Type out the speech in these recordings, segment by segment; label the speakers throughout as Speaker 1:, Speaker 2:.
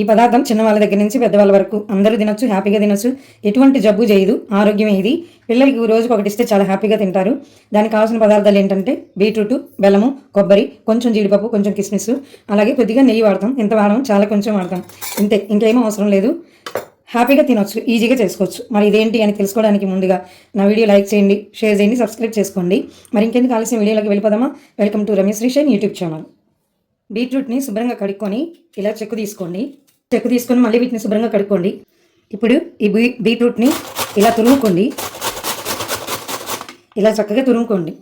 Speaker 1: ఈ పదార్థం చిన్నవాళ్ళ దగ్గర నుంచి పెద్దవాళ్ళ వరకు అందరూ తినొచ్చు హ్యాపీగా తినొచ్చు. ఎటువంటి జబ్బు చేయదు ఆరోగ్యం ఇది. పిల్లలకి రోజుకి ఒకటి ఇస్తే చాలా హ్యాపీగా తింటారు. దానికి కావాల్సిన పదార్థాలు ఏంటంటే బీట్రూట్ బెల్లము కొబ్బరి కొంచెం జీడిపప్పు కొంచెం కిస్మిస్. అలాగే కొద్దిగా నెయ్యి వాడతాం. ఇంత వాడడం చాలా కొంచెం వాడతాం. ఇంతే ఇంకేమీ అవసరం లేదు. హ్యాపీగా తినొచ్చు ఈజీగా చేసుకోవచ్చు. మరి ఇదేంటి అని తెలుసుకోవడానికి ముందుగా నా వీడియో లైక్ చేయండి షేర్ చేయండి సబ్స్క్రైబ్ చేసుకోండి. మరి ఇంకెందుకు ఆలస్యం? వీడియోలోకి వెళ్ళిపోదామా? Welcome to Ramesh Srishine YouTube channel. బీట్రూట్ని శుభ్రంగా కడుక్కొని ఇలా చెక్కు తీసుకోండి. చెక్కు తీసుకొని మళ్ళీ వీటిని శుభ్రంగా కడుక్కోండి. ఇప్పుడు ఈ బీ బీట్రూట్ని ఇలా తురుముకోండి. ఇలా చక్కగా తురుముకోండి.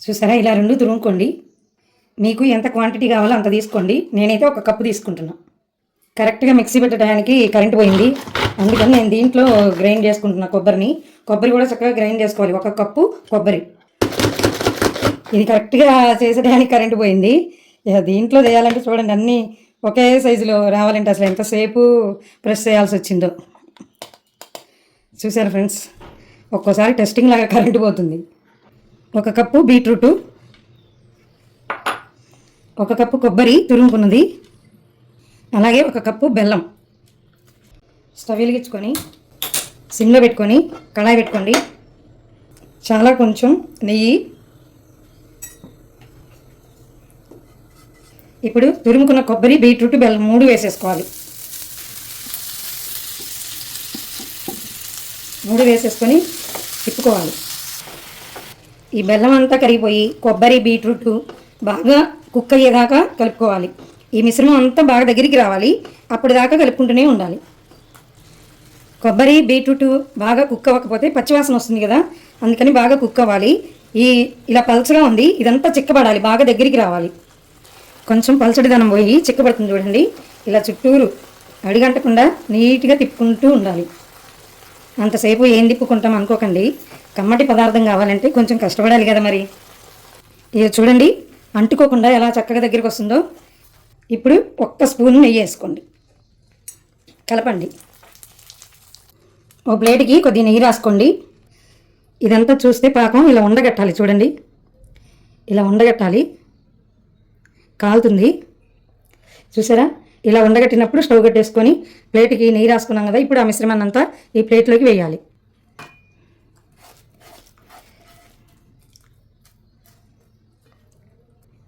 Speaker 1: చూసారా? ఇలా రెండు తురుముకోండి. మీకు ఎంత క్వాంటిటీ కావాలో అంత తీసుకోండి. నేనైతే ఒక కప్పు తీసుకుంటున్నా. కరెక్ట్గా మిక్సీ పెట్టడానికి కరెంట్ పోయింది. అందుకని నేను దీంట్లో గ్రైండ్ చేసుకుంటున్నా కొబ్బరిని. కొబ్బరి కూడా చక్కగా గ్రైండ్ చేసుకోవాలి. ఒక కప్పు కొబ్బరి. ఇది కరెక్ట్గా చేసేటానికి కరెంటు పోయింది. దీంట్లో చేయాలంటే చూడండి అన్నీ ఒకే సైజులో రావాలంటే అసలు ఎంతసేపు ప్రెస్ చేయాల్సి వచ్చిందో. చూసారు ఫ్రెండ్స్? ఒక్కోసారి టెస్టింగ్ లాగా కరెంటు పోతుంది. ఒక కప్పు బీట్రూటు ఒక కప్పు కొబ్బరి తురుముకున్నది అలాగే ఒక కప్పు బెల్లం. స్టవ్ వెలిగించుకొని సిమ్లో పెట్టుకొని కళాయి పెట్టుకోండి. చాలా కొంచెం నెయ్యి ఇప్పుడు తురుముకున్న కొబ్బరి బీట్రూట్ బెల్లం మూడు వేసేసుకోవాలి. మూడు వేసేసుకొని తిప్పుకోవాలి. ఈ బెల్లం అంతా కరిగిపోయి కొబ్బరి బీట్రూట్ బాగా కుక్ అయ్యేదాకా కలుపుకోవాలి. ఈ మిశ్రమం అంతా బాగా దగ్గరికి రావాలి. అప్పుడు దాకా కలుపుకుంటూనే ఉండాలి. కొబ్బరి బీట్రూట్ బాగా కుక్ అవ్వకపోతే పచ్చివాసన వస్తుంది కదా అందుకని బాగా కుక్ అవ్వాలి. ఈ ఇలా పలచగా ఉంది ఇదంతా చిక్కబడాలి బాగా దగ్గరికి రావాలి. కొంచెం పలచడిదనం పోయి చిక్కబడుతుంది చూడండి. ఇలా చుట్టూరు అడిగంటకుండా నీట్గా తిప్పుకుంటూ ఉండాలి. అంతసేపు ఏం తిప్పుకుంటాం అనుకోకండి. కమ్మటి పదార్థం కావాలంటే కొంచెం కష్టపడాలి కదా మరి. ఇక చూడండి అంటుకోకుండా ఎలా చక్కగా దగ్గరికి వస్తుందో. ఇప్పుడు ఒక్క స్పూన్ నెయ్యి వేసుకోండి. కలపండి. ఓ ప్లేట్కి కొద్దిగా నెయ్యి రాసుకోండి. ఇదంతా చూస్తే పాకం ఇలా ఉండగట్టాలి చూడండి. ఇలా ఉండగట్టాలి. కాలుతుంది. చూసారా? ఇలా ఉండగట్టినప్పుడు స్టవ్ కట్టేసుకొని ప్లేట్కి నెయ్యి రాసుకున్నాం కదా ఇప్పుడు ఆ మిశ్రమాన్ని అంతా ఈ ప్లేట్లోకి వేయాలి.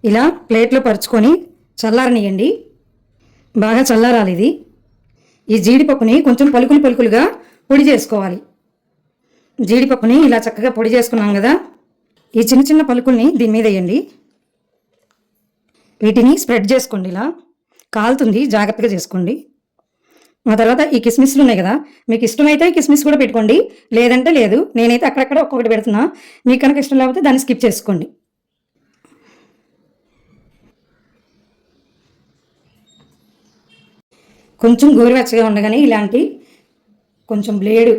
Speaker 1: ఇలా ప్లేట్లో పరుచుకొని చల్లారనియండి బాగా చల్లారాలి ఇది ఈ జీడిపప్పుని కొంచెం పలుకులు పలుకులుగా పొడి చేసుకోవాలి. జీడిపప్పుని ఇలా చక్కగా పొడి చేసుకున్నాం కదా ఈ చిన్న చిన్న పలుకుల్ని దీని మీద వేయండి. వీటిని స్ప్రెడ్ చేసుకోండి ఇలా. కాలుతుంది జాగ్రత్తగా చేసుకోండి. ఆ తర్వాత ఈ కిస్మిస్లు ఉన్నాయి కదా మీకు ఇష్టమైతే కిస్మిస్ కూడా పెట్టుకోండి. లేదంటే లేదు నేనైతే అక్కడక్కడ ఒక్కొక్కటి పెడుతున్నా. మీకు కనుక ఇష్టం లేకపోతే దాన్ని స్కిప్ చేసుకోండి. కొంచెం గోరువెచ్చగా ఉండగానే ఇలాంటి కొంచెం బ్లేడు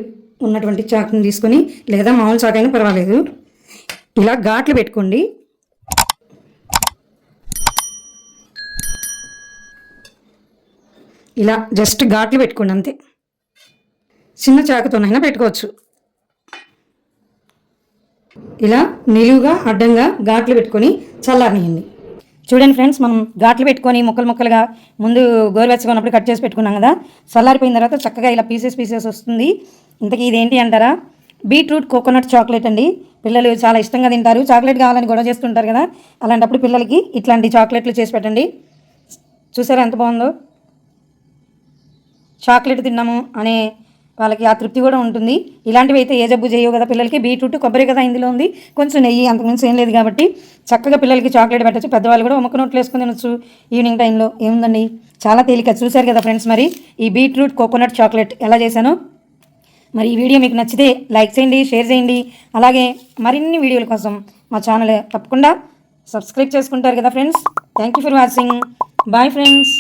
Speaker 1: ఉన్నటువంటి చాకుని తీసుకొని లేదా మామూలు చాకైనా అయినా పర్వాలేదు. ఇలా ఘాట్లు పెట్టుకోండి. ఇలా జస్ట్ ఘాట్లు పెట్టుకోండి అంతే. చిన్న చాకుతోనైనా పెట్టుకోవచ్చు. ఇలా నిలువుగా అడ్డంగా ఘాట్లు పెట్టుకొని చల్లారనియండి. చూడండి ఫ్రెండ్స్ మనం ఘాట్లు పెట్టుకొని ముక్కలు ముక్కలుగా ముందు గోరువెచ్చగా ఉన్నప్పుడు కట్ చేసి పెట్టుకున్నాం కదా చల్లారిపోయిన తర్వాత చక్కగా ఇలా పీసెస్ పీసెస్ వస్తుంది. ఇంతకీ ఇదేంటి అంటారా? బీట్రూట్ కోకోనట్ చాక్లెట్ అండి. పిల్లలు చాలా ఇష్టంగా తింటారు. చాక్లెట్ కావాలని గొడవ చేస్తుంటారు కదా అలాంటప్పుడు పిల్లలకి ఇట్లాంటి చాక్లెట్లు చేసి పెట్టండి. చూసారా ఎంత బాగుందో? చాక్లెట్ తిన్నాము అనే వాళ్ళకి ఆ తృప్తి కూడా ఉంటుంది. ఇలాంటివి అయితే ఏ జబ్బు చేయవు కదా పిల్లలకి. బీట్రూట్ కొబ్బరి కదా ఇందులో ఉంది. కొంచెం నెయ్యి అంతకుమించి ఏం లేదు కాబట్టి చక్కగా పిల్లలకి చాక్లెట్ పెట్టచ్చు. పెద్దవాళ్ళు కూడా ఒక్క నోట్లు వేసుకుని తినొచ్చు ఈవినింగ్ టైంలో. ఏముందండి? చాలా తేలిక. చూశారు కదా ఫ్రెండ్స్ మరి. ఈ బీట్రూట్ కోకోనట్ చాక్లెట్ ఎలా చేశానో? మరి ఈ వీడియో మీకు నచ్చితే లైక్ చేయండి షేర్ చేయండి. అలాగే మరిన్ని వీడియోల కోసం మా ఛానల్ తప్పకుండా సబ్స్క్రైబ్ చేసుకుంటారు కదా friends. Thank you for watching. Bye friends.